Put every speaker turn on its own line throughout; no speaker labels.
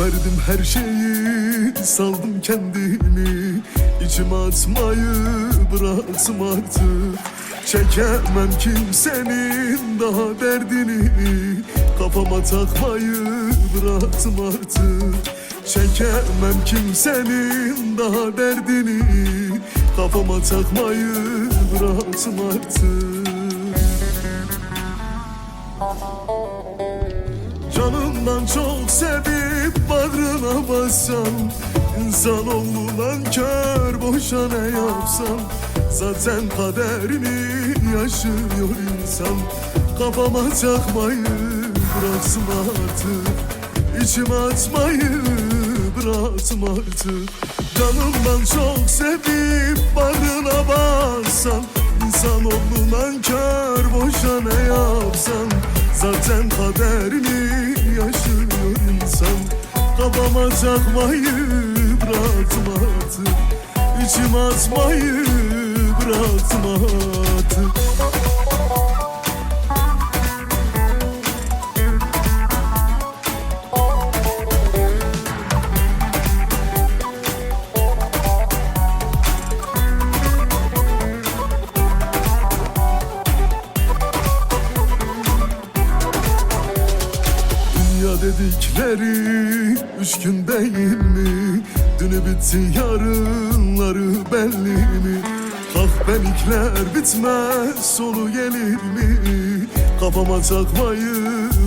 Verdim her şeyi saldım kendimi. İçime atmayı bıraktım artık. Çekemem kimsenin daha derdini. Kafama takmayı bıraktım artık. Çekemem kimsenin daha derdini. Kafama takmayı bıraktım artık. Canımdan çok sevip bağrına İnsan oğlundan kör boşa ne yapsam? Zaten kaderini yaşıyor insan. Kafama takmayı bıraksın artık. İçime atmayı bıraktım artık. Canımdan çok sevip bağrına bassam İnsan oğlundan kör boşa ne yapsam? Zaten kaderini yaşıyor insan Kafama takmayı bıraktım artık İçime atmayı bıraktım dedikleri üç gün değil mi? Dünü bitti yarınları belli mi? Kahpelikler bitmez sonu gelir mi? Kafama takmayı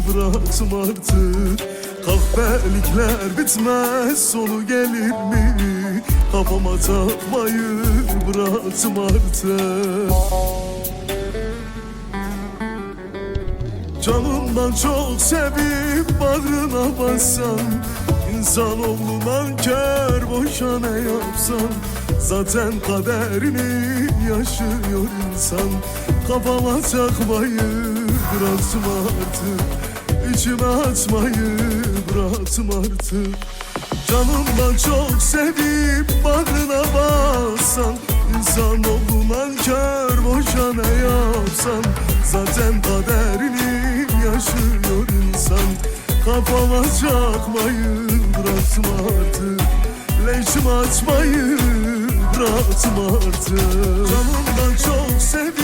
bıraktım artık Kahpelikler bitmez sonu gelir mi? Kafama takmayı bıraktım artık Canımdan çok sevip bağrına bassam İnsan oğlundan kör boşa ne yapsam? Zaten kaderini yaşıyor insan. Kafama takmayı bıraktım artık. İçime atmayı bıraktım artık. Canımdan çok sevip bağrına bassan İnsan oğlundan kör boşa ne yapsan Zaten kaderini yaşıyor insan. Kafama çakmayı bıraktım artık. Leşim açmayı bıraktım artık. Canımdan çok sevip